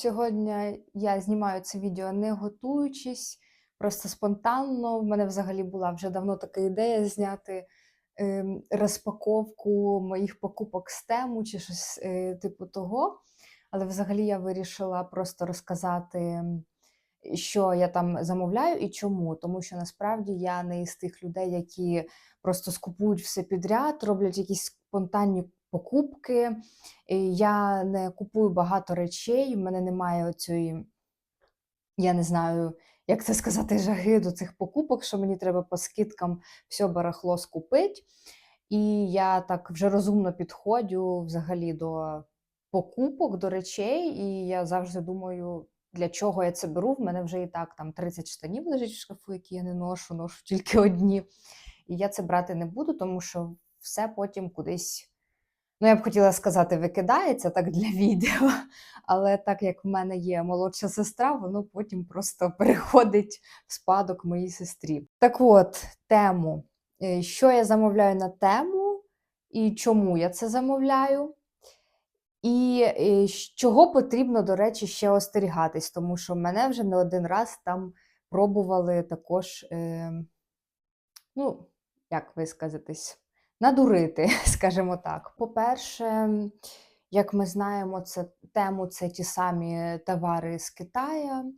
Сьогодні я знімаю це відео не готуючись, просто спонтанно. В мене взагалі була вже давно така ідея зняти ем, розпаковку моїх покупок з тему чи щось е, типу того. Але взагалі я вирішила просто розказати, що я там замовляю і чому. Тому що насправді я не із тих людей, які просто скупують все підряд, роблять якісь спонтанні покупки. Я не купую багато речей, в мене немає оцієї, я не знаю, як це сказати, жаги до цих покупок, що мені треба по скидкам все барахло скупити. І я так вже розумно підходжу взагалі до покупок, до речей, і я завжди думаю, для чого я це беру. В мене вже і так там 30 штанів лежить в шкафу, які я не ношу, ношу тільки одні. І я це брати не буду, тому що все потім кудись. Ну, я б хотіла сказати, викидається так для відео, але так як в мене є молодша сестра, воно потім просто переходить в спадок моїй сестрі. Так от, тему. Е, Що я замовляю на тему і чому я це замовляю? І е, чого потрібно, до речі, ще остерігатись, тому що мене вже не один раз там пробували також, е, ну, як висказатись, надурити, скажімо так. По-перше, як ми знаємо, це тему це ті самі товари з Китаю.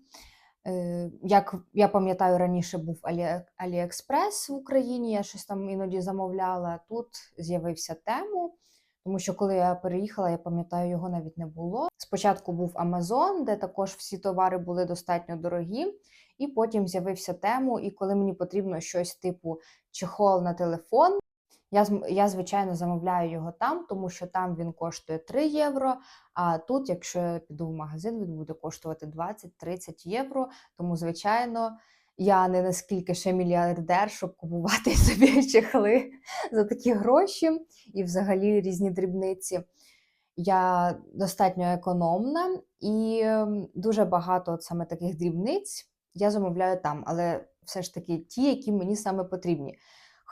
Е, Як я пам'ятаю, раніше був Алі... Аліекспрес в Україні, я щось там іноді замовляла. Тут з'явився тему, тому що коли я переїхала, я пам'ятаю, його навіть не було. Спочатку був Амазон, де також всі товари були достатньо дорогі, і потім з'явився тему. І коли мені потрібно щось типу чехол на телефон, я, я, звичайно, замовляю його там, тому що там він коштує 3 євро. А тут, якщо я піду в магазин, він буде коштувати 20-30 євро. Тому, звичайно, я не наскільки ще мільярдер, щоб купувати собі чехли за такі гроші і взагалі різні дрібниці. Я достатньо економна і ем, дуже багато от саме таких дрібниць я замовляю там, але все ж таки ті, які мені саме потрібні.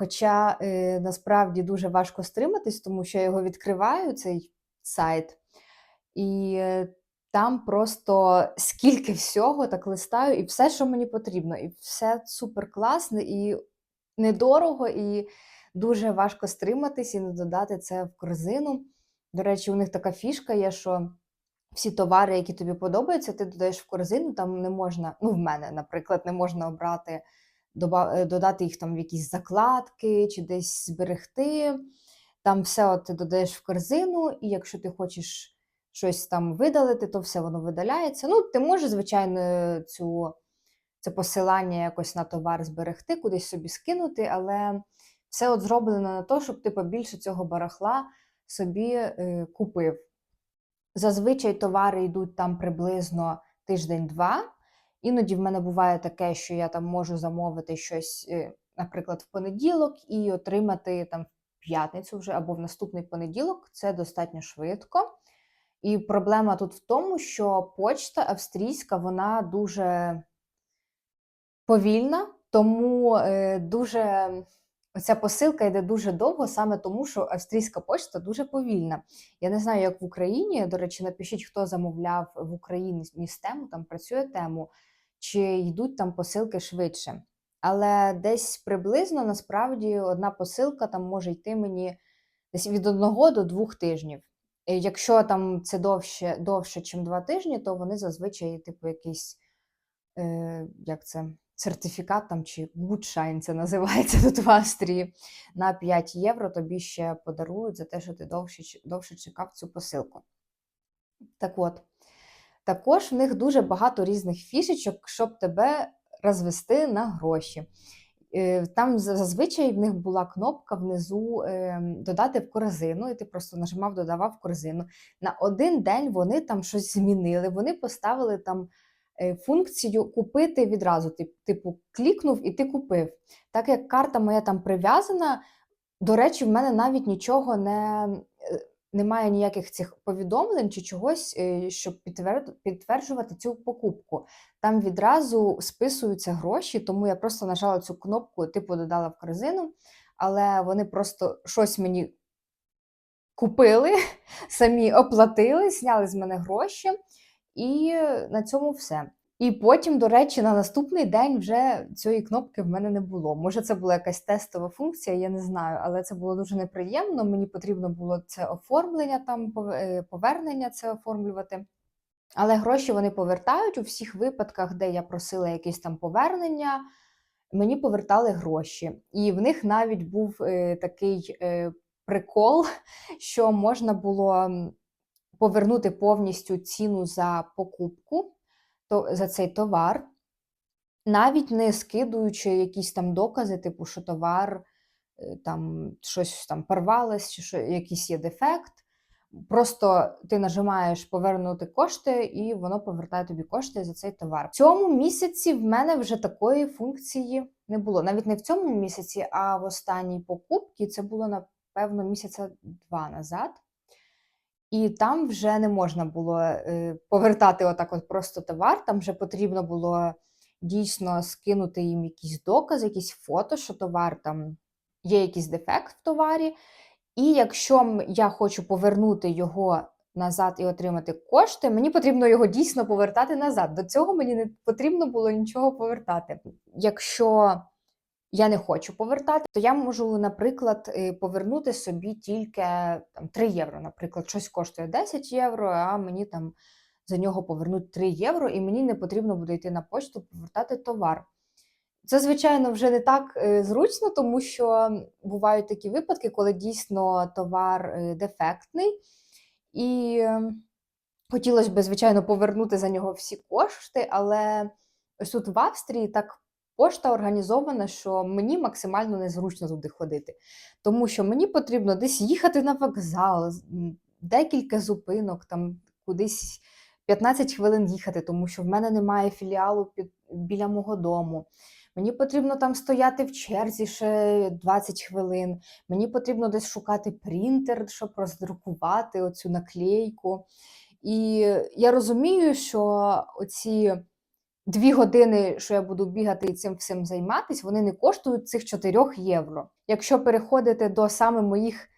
Хоча е, насправді дуже важко стриматись, тому що я його відкриваю, цей сайт, і е, там просто скільки всього так листаю, і все, що мені потрібно, і все супер класне, і недорого, і дуже важко стриматись і не додати це в корзину. До речі, у них така фішка є, що всі товари, які тобі подобаються, ти додаєш в корзину, там не можна, ну, в мене, наприклад, не можна обрати, додати їх там в якісь закладки чи десь зберегти. Там все от ти додаєш в корзину, і якщо ти хочеш щось там видалити, то все воно видаляється. Ну, ти можеш, звичайно, цю, це посилання якось на товар зберегти, кудись собі скинути, але все от зроблено на те, щоб ти побільше цього барахла собі е, купив. Зазвичай товари йдуть там приблизно тиждень-два. Іноді в мене буває таке, що я там можу замовити щось, е, наприклад, в понеділок і отримати там в п'ятницю вже або в наступний понеділок. Це достатньо швидко. І проблема тут в тому, що почта австрійська вона дуже повільна, тому е, дуже оця посилка йде дуже довго, саме тому, що австрійська почта дуже повільна. Я не знаю, як в Україні. До речі, напишіть, хто замовляв в Україні з тему, там працює тему, чи йдуть там посилки швидше. Але десь приблизно насправді одна посилка там може йти мені десь від одного до двох тижнів. Е, Якщо там це довше, довше, ніж два тижні, то вони зазвичай, типу, якийсь е, як це, сертифікат там чи гудшайн це називається тут в Австрії. На 5 євро тобі ще подарують за те, що ти довше, довше чекав цю посилку. Так от, також в них дуже багато різних фішечок, щоб тебе розвести на гроші. Е, Там зазвичай в них була кнопка внизу е, додати в корзину, і ти просто нажимав, додавав в корзину. На один день вони там щось змінили. Вони поставили там е, функцію купити відразу. Типу, клікнув і ти купив. Так як карта моя там прив'язана, до речі, в мене навіть нічого не. Немає ніяких цих повідомлень чи чогось, е, щоб підтвер- підтверджувати цю покупку. Там відразу списуються гроші, тому я просто нажала цю кнопку, типу додала в корзину, але вони просто щось мені купили, самі оплатили, зняли з мене гроші, І на цьому все. І потім, до речі, на наступний день вже цієї кнопки в мене не було. Може, це була якась тестова функція, я не знаю, але це було дуже неприємно. Мені потрібно було це оформлення, там е, повернення це оформлювати. Але гроші вони повертають у всіх випадках, де я просила якесь там повернення, мені повертали гроші. І в них навіть був е, такий е, прикол, що можна було повернути повністю ціну за покупку за цей товар, навіть не скидуючи якісь там докази, типу, що товар е, там щось там порвалось, чи що якийсь є дефект. Просто ти нажимаєш повернути кошти, і воно повертає тобі кошти за цей товар. В цьому місяці в мене вже такої функції не було. Навіть не в цьому місяці, а в останній покупці це було напевно місяця два назад. І там вже не можна було е, повертати отак от просто товар. Там вже потрібно було дійсно скинути їм якісь докази, якісь фото, що товар там є якийсь дефект в товарі. І якщо я хочу повернути його назад і отримати кошти, мені потрібно його дійсно повертати назад. До цього мені не потрібно було нічого повертати. Якщо я не хочу повертати, то я можу, наприклад, е, повернути собі тільки там 3 євро. Наприклад, щось коштує 10 євро, а мені там за нього повернуть 3 євро, і мені не потрібно буде йти на почту повертати товар. Це, звичайно, вже не так е, зручно, тому що бувають такі випадки, коли дійсно товар е, дефектний, і е, хотілося б, звичайно, повернути за нього всі кошти, але ось тут в Австрії так пошта організована, що мені максимально незручно туди ходити. Тому що мені потрібно десь їхати на вокзал, декілька зупинок, там кудись 15 хвилин їхати, тому що в мене немає філіалу під, біля мого дому. Мені потрібно там стояти в черзі ще 20 хвилин. Мені потрібно десь шукати принтер, щоб роздрукувати оцю наклейку. І я розумію, що оці дві години, що я буду бігати і цим всім займатися, вони не коштують цих 4 євро. Якщо переходити до саме моїх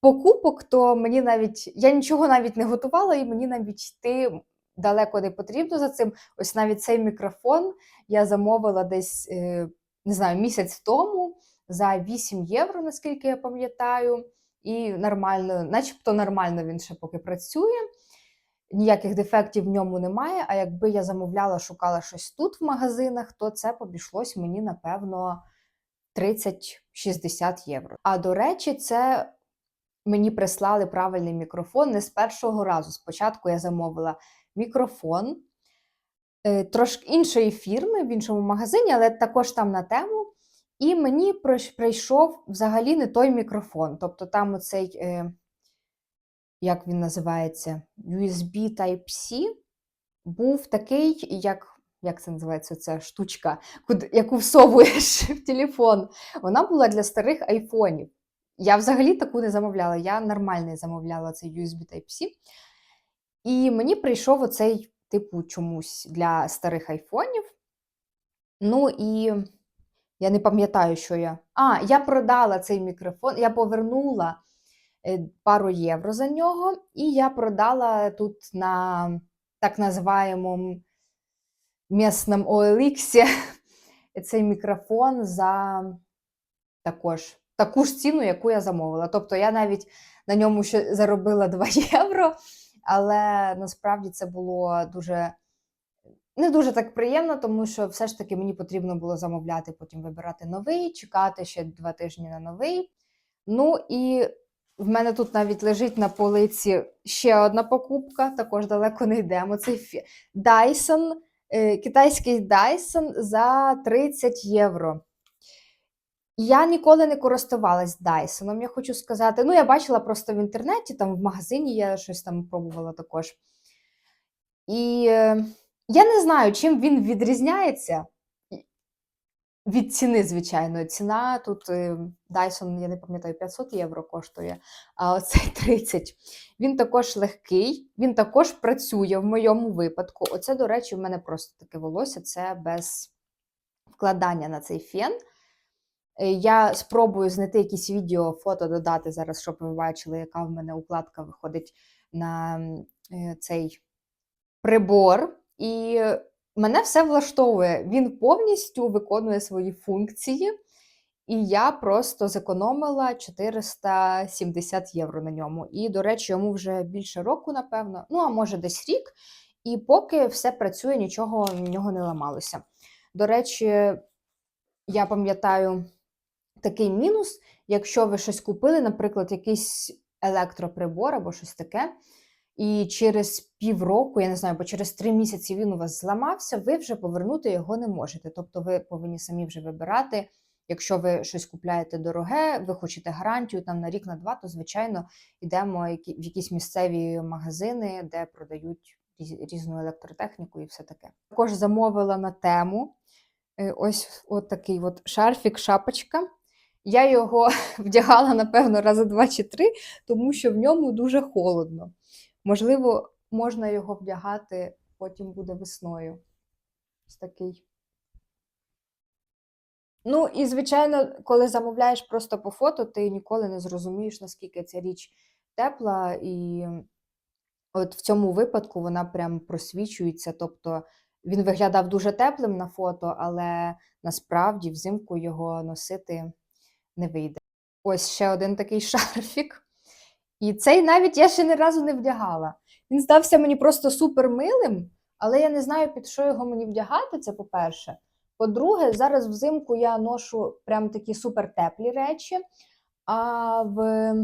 покупок, то мені навіть я нічого навіть не готувала, і мені навіть йти далеко не потрібно за цим. Ось навіть цей мікрофон я замовила десь е, не знаю, місяць тому за 8 євро, наскільки я пам'ятаю, і нормально, начебто нормально він ще поки працює. Ніяких дефектів в ньому немає. А якби я замовляла, шукала щось тут в магазинах, то це б мені, напевно, 30-60 євро. А до речі, це мені прислали правильний мікрофон не з першого разу. Спочатку я замовила мікрофон е, трошки іншої фірми в іншому магазині, але також там на тему. І мені прийшов взагалі не той мікрофон. Тобто там оцей, е, як він називається, USB Type-C був такий, як, як це називається ця штучка, куди, яку всовуєш в телефон. Вона була для старих айфонів. Я взагалі таку не замовляла. Я нормальний замовляла цей USB Type-C. І мені прийшов оцей, типу, чомусь для старих айфонів. Ну і я не пам'ятаю, що я. А, я продала цей мікрофон, я повернула пару євро за нього, і я продала тут на так називаємому місному OLX цей мікрофон за також таку ж ціну, яку я замовила. Тобто я навіть на ньому ще заробила 2 євро, але насправді це було дуже не дуже так приємно, тому що все ж таки мені потрібно було замовляти, потім вибирати новий, чекати ще два тижні на новий. Ну і в мене тут навіть лежить на полиці ще одна покупка, також далеко не йдемо. Це Dyson, е, китайський Dyson за 30 євро. Я ніколи не користувалась Дайсоном, я хочу сказати. Ну, я бачила просто в інтернеті, там в магазині я щось там пробувала також. І е, я не знаю, чим він відрізняється від ціни, звичайно. Ціна тут е, Dyson, я не пам'ятаю, 500 євро коштує, а оцей 30. Він також легкий, він також працює в моєму випадку. Оце, до речі, в мене просто таке волосся, це без вкладання на цей фен. Е, Я спробую знайти якісь відео, фото додати зараз, щоб ви бачили, яка в мене укладка виходить на е, цей прибор, і мене все влаштовує. Він повністю виконує свої функції, і я просто зекономила 470 євро на ньому. І, до речі, йому вже більше року, напевно, ну а може десь рік. І поки все працює, нічого в нього не ламалося. До речі, я пам'ятаю такий мінус, якщо ви щось купили, наприклад, якийсь електроприбор або щось таке, і через півроку, я не знаю, бо через три місяці він у вас зламався, ви вже повернути його не можете. Тобто ви повинні самі вже вибирати. Якщо ви щось купляєте дороге, ви хочете гарантію там на рік, на два, то звичайно йдемо в якісь місцеві магазини, де продають різну електротехніку і все таке. Також замовила на тему е, ось от такий от шарфік, шапочка. Я його вдягала, напевно, рази два чи три, тому що в ньому дуже холодно. Можливо, можна його вдягати, потім буде весною. Ось такий. Ну, і, звичайно, коли замовляєш просто по фото, ти ніколи не зрозумієш, наскільки ця річ тепла, і от в цьому випадку вона прям просвічується. Тобто він виглядав дуже теплим на фото, але насправді взимку його носити не вийде. Ось ще один такий шарфік. І цей навіть я ще ні разу не вдягала. Він здався мені просто супер милим, але я не знаю, під що його мені вдягати, це по-перше. По-друге, зараз взимку я ношу прям такі супер теплі речі, а в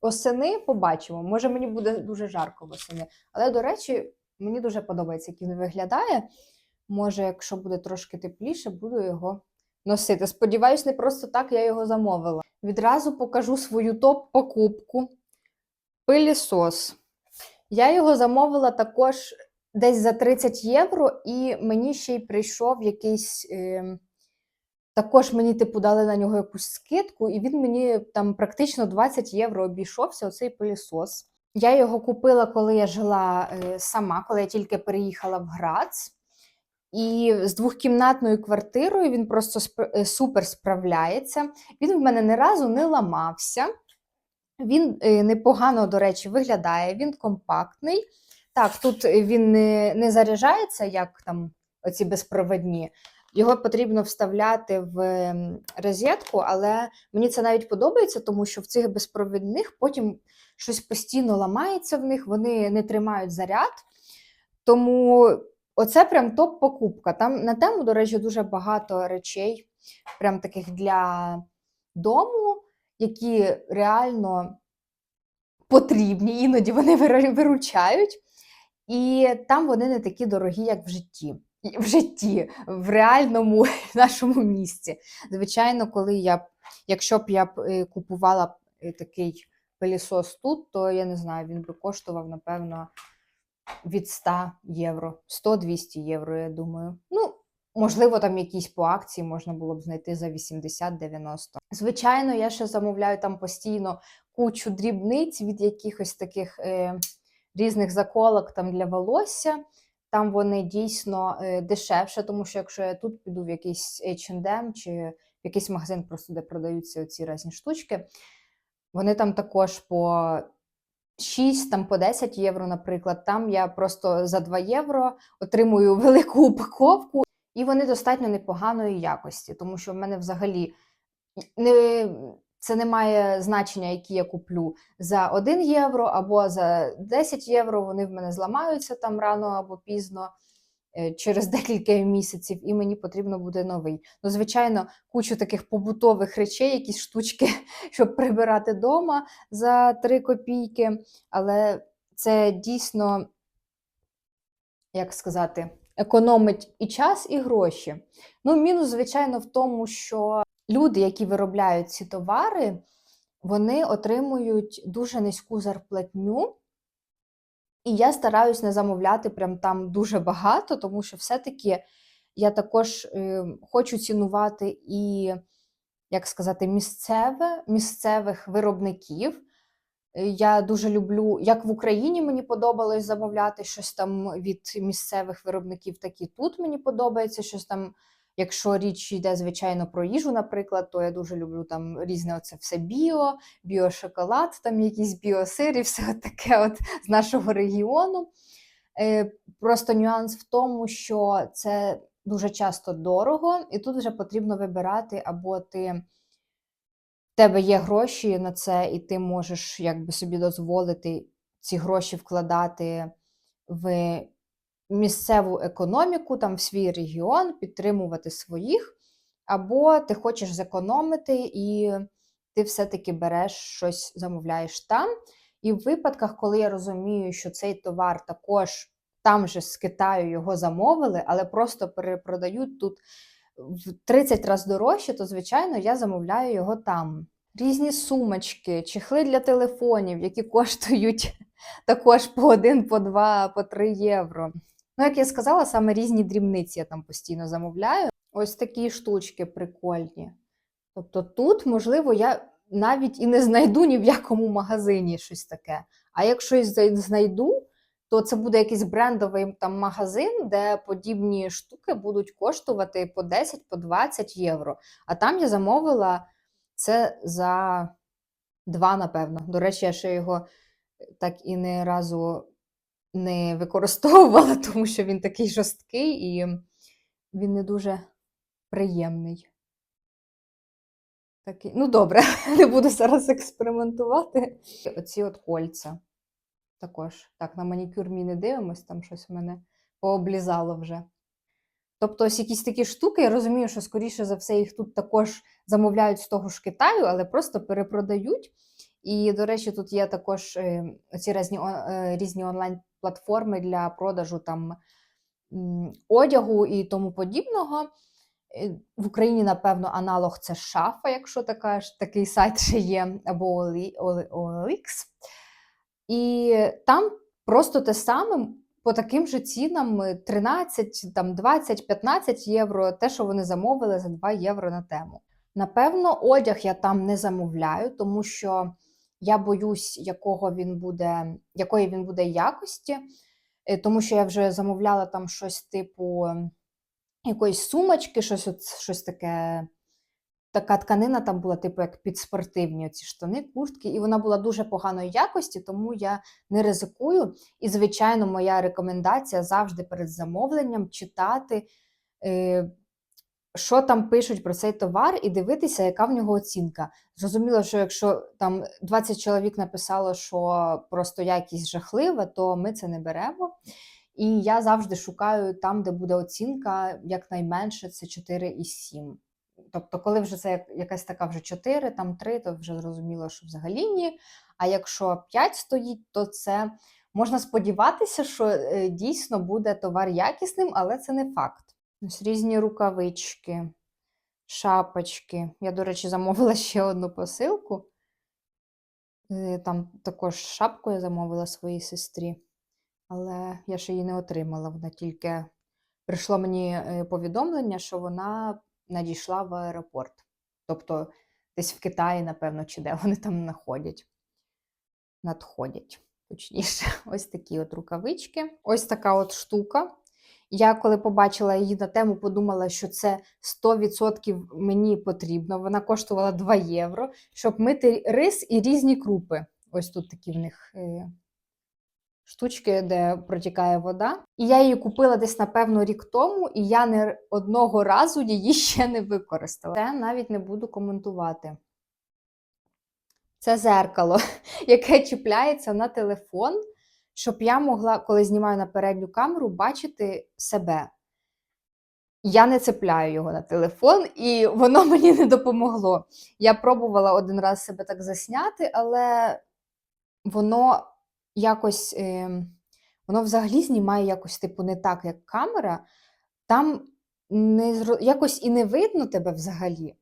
осени побачимо. Може, мені буде дуже жарко восени. Але, до речі, мені дуже подобається, як він виглядає. Може, якщо буде трошки тепліше, буду його носити. Сподіваюсь, не просто так я його замовила. Відразу покажу свою топ-покупку. Пилісос. Я його замовила також десь за 30 євро, і мені ще й прийшов якийсь. Е, також мені, типу, дали на нього якусь скидку, і він мені там практично 20 євро обійшовся оцей пилісос. Я його купила, коли я жила е, сама, коли я тільки переїхала в Грац. І з двохкімнатною квартирою він просто спр- е, супер справляється. Він в мене ні разу не ламався. Він е, непогано, до речі, виглядає, він компактний. Так, тут е, він не, не заряджається, як там оці безпроводні. Його потрібно вставляти в ем, розетку, але мені це навіть подобається, тому що в цих безпровідних потім щось постійно ламається в них, вони не тримають заряд. Тому оце прям топ-покупка. Там на тему, до речі, дуже багато речей, прям таких для дому, які реально потрібні, іноді вони виручають. І там вони не такі дорогі, як в житті. В житті, в реальному нашому місці. Звичайно, коли я, б- якщо б я е, купувала е, такий пилісос тут, то я не знаю, він би коштував, напевно, від 100 євро, 100-200 євро, я думаю. Ну, можливо, там якісь по акції можна було б знайти за 80-90. Звичайно, я ще замовляю там постійно кучу дрібниць від якихось таких е, різних заколок там для волосся. Там вони дійсно е, дешевше, тому що якщо я тут піду в якийсь H&M чи в якийсь магазин, просто де продаються ці різні штучки, вони там також по 6, там по 10 євро, наприклад. Там я просто за 2 євро отримую велику упаковку, і вони достатньо непоганої якості, тому що в мене взагалі не, це не має значення, які я куплю за 1 євро або за 10 євро. Вони в мене зламаються там рано або пізно. е, Через декілька місяців, і мені потрібно буде новий. Ну, звичайно, кучу таких побутових речей, якісь штучки, щоб прибирати вдома за 3 копійки. Але це дійсно, як сказати, економить і час, і гроші. Ну, мінус, звичайно, в тому, що люди, які виробляють ці товари, вони отримують дуже низьку зарплатню. І я стараюсь не замовляти прям там дуже багато, тому що все-таки я також е, хочу цінувати і, як сказати, місцеве, місцевих виробників. Е, Я дуже люблю, як в Україні мені подобалось замовляти щось там від місцевих виробників, так і тут мені подобається щось там. Якщо річ йде, звичайно, про їжу, наприклад, то я дуже люблю там різне оце все біо, біошоколад, там якийсь біосир і все таке от з нашого регіону. Е, Просто нюанс в тому, що це дуже часто дорого, і тут вже потрібно вибирати, або ти тебе є гроші на це, і ти можеш якби собі дозволити ці гроші вкладати в місцеву економіку, там в свій регіон, підтримувати своїх, або ти хочеш зекономити і ти все-таки береш щось, замовляєш там. І в випадках, коли я розумію, що цей товар також там же з Китаю його замовили, але просто перепродають тут в 30 разів дорожче, то, звичайно, я замовляю його там. Різні сумочки, чехли для телефонів, які коштують також по 1, по 2, по 3 євро. Ну, як я сказала, саме різні дрібниці я там постійно замовляю. Ось такі штучки прикольні. Тобто тут, можливо, я навіть і не знайду ні в якому магазині щось таке. А якщо і знайду, то це буде якийсь брендовий там магазин, де подібні штуки будуть коштувати по 10, по 20 євро. А там я замовила це за 2, напевно. До речі, я ще його так і не разу не використовувала, тому що він такий жорсткий і він не дуже приємний. Такий. Ну, добре, не буду зараз експериментувати. Оці от кольця. Також. Так, на манікюр мій не дивимось, там щось в мене пооблізало вже. Тобто, ось якісь такі штуки, я розумію, що, скоріше за все, їх тут також замовляють з того ж Китаю, але просто перепродають. І, до речі, тут є також е, ці різні, е, різні онлайн-платформи для продажу там одягу і тому подібного. Е, В Україні, напевно, аналог це шафа, якщо така такий сайт ще є, або OLX. І там просто те саме по таким же цінам е, 13, там 20, 15 євро, те, що вони замовили за 2 євро на тему. Напевно, одяг я там не замовляю, тому що я боюсь, якого він буде, якої він буде якості, е, тому що я вже замовляла там щось типу якоїсь сумочки, щось, щось таке. Така тканина там була, типу, як під спортивні ці штани, куртки, і вона була дуже поганої якості, тому я не ризикую. І, звичайно, моя рекомендація завжди перед замовленням читати, е, що там пишуть про цей товар, і дивитися, яка в нього оцінка. Зрозуміло, що якщо там 20 чоловік написало, що просто якість жахлива, то ми це не беремо. І я завжди шукаю там, де буде оцінка, якнайменше це 4,7. Тобто, коли вже це якась така вже 4, там 3, то вже зрозуміло, що взагалі ні. А якщо 5 стоїть, то це можна сподіватися, що е, дійсно буде товар якісним, але це не факт. Ось різні рукавички, шапочки. Я, до речі, замовила ще одну посилку. Е, Там також шапку я замовила своїй сестрі, але я ще її не отримала. Вона тільки прийшло мені е, повідомлення, що вона надійшла в аеропорт. Тобто десь в Китаї, напевно, чи де вони там знаходять. Надходять, точніше. Ось такі от рукавички. Ось така от штука. Я коли побачила її на тему, подумала, що це 100% мені потрібно. Вона коштувала 2 євро, щоб мити рис і різні крупи. Ось тут такі в них е, штучки, де протікає вода. І я її купила десь, напевно, рік тому, і я не одного разу її ще не використала. Це навіть не буду коментувати. Це зеркало, яке чіпляється на телефон, щоб я могла, коли знімаю на передню камеру, бачити себе. Я не цепляю його на телефон, і воно мені не допомогло. Я пробувала один раз себе так засняти, але воно якось, е, воно взагалі знімає якось, типу, не так, як камера. Там не, якось і не видно тебе взагалі.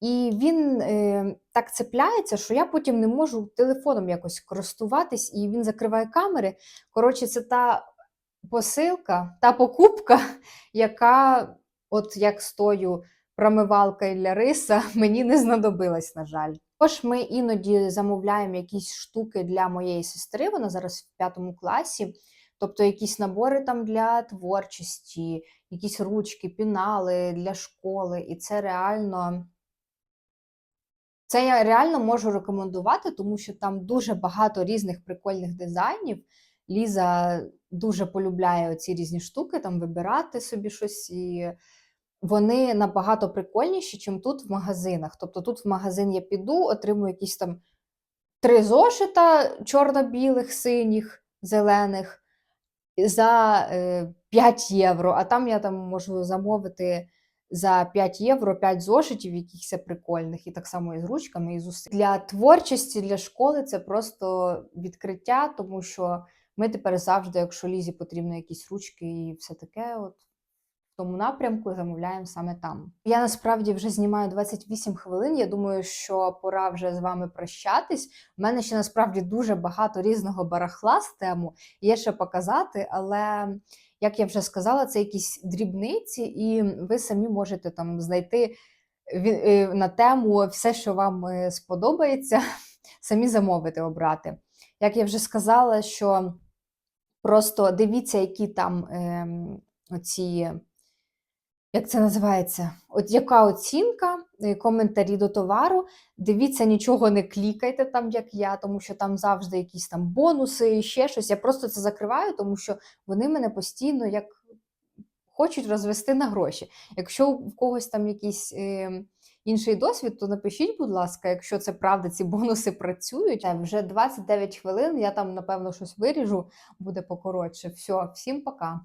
І він е, так цепляється, що я потім не можу телефоном якось користуватись, і він закриває камери. Коротше, це та посилка, та покупка, яка, от як з тою промивалкою для риса, мені не знадобилась, на жаль. Також ми іноді замовляємо якісь штуки для моєї сестри, вона зараз в п'ятому класі. Тобто якісь набори там для творчості, якісь ручки, пінали для школи, і це реально. Це я реально можу рекомендувати, тому що там дуже багато різних прикольних дизайнів Ліза дуже полюбляє ці різні штуки, там вибирати собі щось, і вони набагато прикольніші, ніж тут в магазинах. Тобто тут в магазин я піду, отримую якісь там три зошита чорно-білих, синіх, зелених за е, 5 євро, а там я там можу замовити за 5 євро 5 зошитів, якихось прикольних, і так само і з ручками, і з усе. Для творчості, для школи це просто відкриття, тому що ми тепер завжди, якщо Лізі потрібно якісь ручки і все таке, от тому напрямку замовляємо саме там. Я насправді вже знімаю 28 хвилин. Я думаю, що пора вже з вами прощатись. У мене ще насправді дуже багато різного барахла з тему є ще показати, але як я вже сказала, це якісь дрібниці, і ви самі можете там знайти е, на тему все, що вам е, сподобається, самі замовити, обрати. Як я вже сказала, що просто дивіться, які там ем, оці. Як це називається? От яка оцінка, е, коментарі до товару. Дивіться, нічого не клікайте там, як я, тому що там завжди якісь там бонуси ще щось. Я просто це закриваю, тому що вони мене постійно як хочуть розвести на гроші. Якщо у когось там якийсь е, інший досвід, то напишіть, будь ласка, якщо це правда, ці бонуси працюють. Е, Вже 29 хвилин, я там, напевно, щось виріжу, буде покоротше. Все, всім пока.